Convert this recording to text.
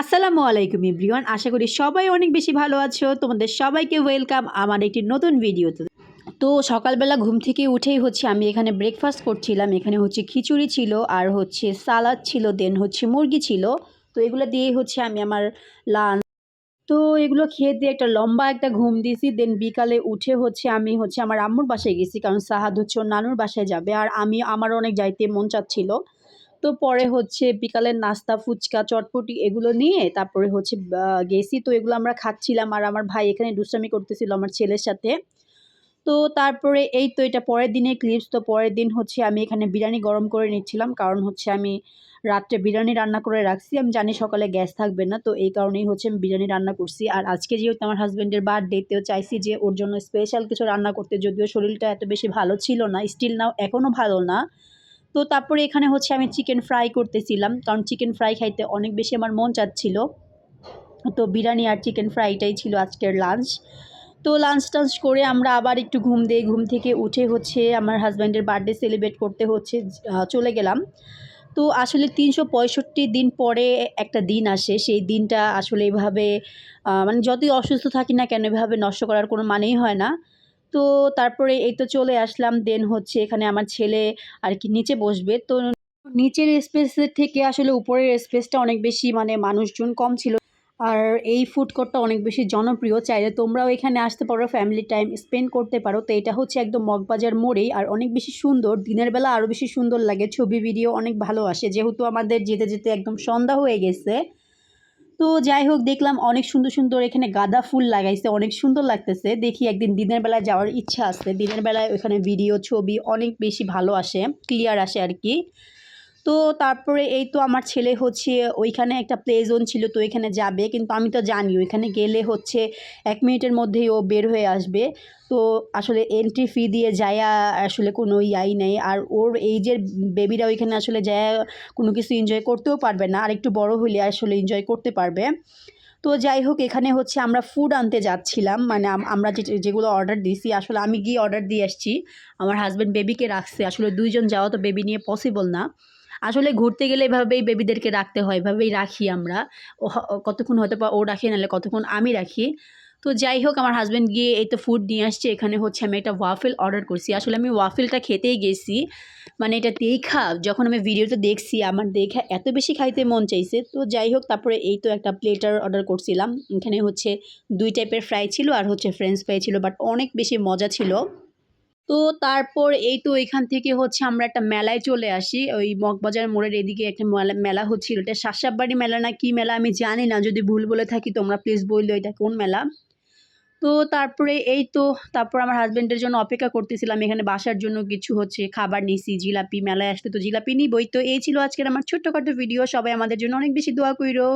আসসালামু আলাইকুম ইব্রিওয়ান আশা করি সবাই অনেক বেশি ভালো আছো। তোমাদের সবাইকে ওয়েলকাম আমার একটি নতুন ভিডিওতে। তো সকালবেলা ঘুম থেকে উঠেই হচ্ছে আমি এখানে ব্রেকফাস্ট করছিলাম। এখানে হচ্ছে খিচুড়ি ছিল আর হচ্ছে সালাদ ছিল, দেন হচ্ছে মুরগি ছিল। তো এগুলো দিয়ে হচ্ছে আমি আমার লাঞ্চ। তো এগুলো খেয়ে দিয়ে একটা লম্বা একটা ঘুম দিয়েছি। দেন বিকালে উঠে হচ্ছে আমি হচ্ছে আমার আম্মুর বাসায় গেছি, কারণ সাহাদ হচ্ছে ওর নানুর বাসায় যাবে। আর আমি, আমার অনেক যাইতে মন চাচ্ছিল। তো পরে হচ্ছে বিকালের নাস্তা, ফুচকা, চটপটি এগুলো নিয়ে তারপরে হচ্ছে গেছি। তো এগুলো আমরা খাচ্ছিলাম আর আমার ভাই এখানে দুষ্টামি করতেছিল আমার ছেলের সাথে। তো তারপরে এই তো এটা পরের দিনের ক্লিপস তো পরের দিন হচ্ছে আমি এখানে বিরিয়ানি গরম করে নিচ্ছিলাম। কারণ হচ্ছে আমি রাত্রে বিরিয়ানি রান্না করে রাখছি। আমি জানি সকালে গ্যাস থাকবে না। তো এই কারণেই হচ্ছে আমি বিরিয়ানি রান্না করছি। আর আজকে যেহেতু আমার হাজব্যান্ডের বার্থডেতেও চাইছি যে ওর জন্য স্পেশাল কিছু রান্না করতে। যদিও শরীরটা এত বেশি ভালো ছিল না। স্টিল নাও এখনও ভালো না। তো তারপরে এখানে হচ্ছে আমি চিকেন ফ্রাই করতেছিলাম, কারণ চিকেন ফ্রাই খাইতে অনেক বেশি আমার মন চাচ্ছিল। তো বিরিয়ানি আর চিকেন ফ্রাইটাই ছিল আজকের লাঞ্চ তো লাঞ্চ টাঞ্চ করে আমরা আবার একটু ঘুম দিয়ে ঘুম থেকে উঠে হচ্ছে আমার হাজব্যান্ডের বার্থডে সেলিব্রেট করতে হচ্ছে চলে গেলাম। তো আসলে তিনশো পঁয়ষট্টি দিন পরে একটা দিন আসে, সেই দিনটা আসলে এভাবে মানে যতই অসুস্থ থাকি না কেন, এভাবে নষ্ট করার কোনো মানেই হয় না। তো তারপরে এই তো চলে আসলাম। দেন হচ্ছে এখানে আমার ছেলে আর কি নিচে বসবে। তো নিচের স্পেসের থেকে আসলে উপরের স্পেসটা অনেক বেশি মানে মানুষজন কম ছিল। আর এই ফুড কোর্টটা অনেক বেশি জনপ্রিয়। চাইলে তোমরাও এখানে আসতে পারো ফ্যামিলি টাইম স্পেন্ড করতে পারো। তো এটা হচ্ছে একদম মগবাজার মোড়েই আর অনেক বেশি সুন্দর, দিনের বেলা আরও বেশি সুন্দর লাগে। ছবি ভিডিও অনেক ভালো আসে। যেহেতু আমাদের যেতে যেতে একদম সন্ধ্যা হয়ে গেছে। তো যাই হোক, দেখলাম অনেক সুন্দর সুন্দর এখানে গাঁদা ফুল লাগাইছে, অনেক সুন্দর লাগতেছে। দেখি একদিন দিনের বেলায় যাওয়ার ইচ্ছা আছে। দিনের বেলায় ওখানে ভিডিও ছবি অনেক বেশি ভালো আসে ক্লিয়ার আসে আর কি। তো তারপরে এই তো আমার ছেলে হচ্ছে ওইখানে একটা প্লে জোন ছিল তো ওইখানে যাবে। কিন্তু আমি তো জানি ওইখানে গেলে হচ্ছে এক মিনিটের মধ্যেই ও বের হয়ে আসবে। তো আসলে এন্ট্রি ফি দিয়ে যায় আসলে কোনো ইয়াই নেই। আর ওর এইজের বেবিরা ওইখানে আসলে যায় কোনো কিছু এনজয় করতেও পারবে না। আর একটু বড় হলে আসলে এনজয় করতে পারবে। তো যাই হোক, এখানে হচ্ছে আমরা ফুড আনতে যাচ্ছিলাম। মানে আমরা যে, যেগুলো অর্ডার দিয়েছি আসলে আমি গিয়ে অর্ডার দিয়ে আসছি। আমার হাজব্যান্ড বেবিকে রাখছে। আসলে দুইজন যাওয়া তো বেবি নিয়ে পসিবল না। আসলে ঘুরতে গেলে এভাবেই বেবিদেরকে রাখতে হয়, এভাবেই রাখি আমরা। কতক্ষণ হয়তো ও রাখি, নাহলে কতক্ষণ আমি রাখি। তো যাই হোক, আমার হাজব্যান্ড গিয়ে এই তো ফুড নিয়ে আসছে, এখানে হচ্ছে আমি একটা ওয়াফেল অর্ডার করছি। আসলে আমি ওয়াফেলটা খেতেই গেছি। মানে এটা দেখা, যখন আমি ভিডিওতে দেখছি, আমার দেখা এত বেশি খাইতে মন চাইছে। তো যাই হোক, তারপরে এই তো একটা প্লেটার অর্ডার করছিলাম। এখানে হচ্ছে দুই টাইপের ফ্রাই ছিল আর হচ্ছে ফ্রেঞ্চ ফ্রাই ছিল বাট অনেক বেশি মজা ছিল। তো তারপর এই তো এখান থেকে হচ্ছে আমরা একটা মেলায় চলে আসি। ওই মগবাজার মোড়ের এদিকে একটা মেলা হচ্ছিল। এটা শাসাববাড়ি মেলা না কি মেলা আমি জানি না। যদি ভুল বলে থাকি তোমরা প্লিজ বলল এটা কোন মেলা। তো তারপরে এই তো তারপর আমার হাজব্যান্ডের জন্য অপেক্ষা করতেছিলাম। এখানে বাসার জন্য কিছু হচ্ছে খাবার নিছি, জিলাপি মেলায় আসতে তো জিলাপি নিবই। তো এই ছিল আজকের আমার ছোট্টখাটো ভিডিও সবাই আমাদের জন্য অনেক বেশি দোয়া কইরো।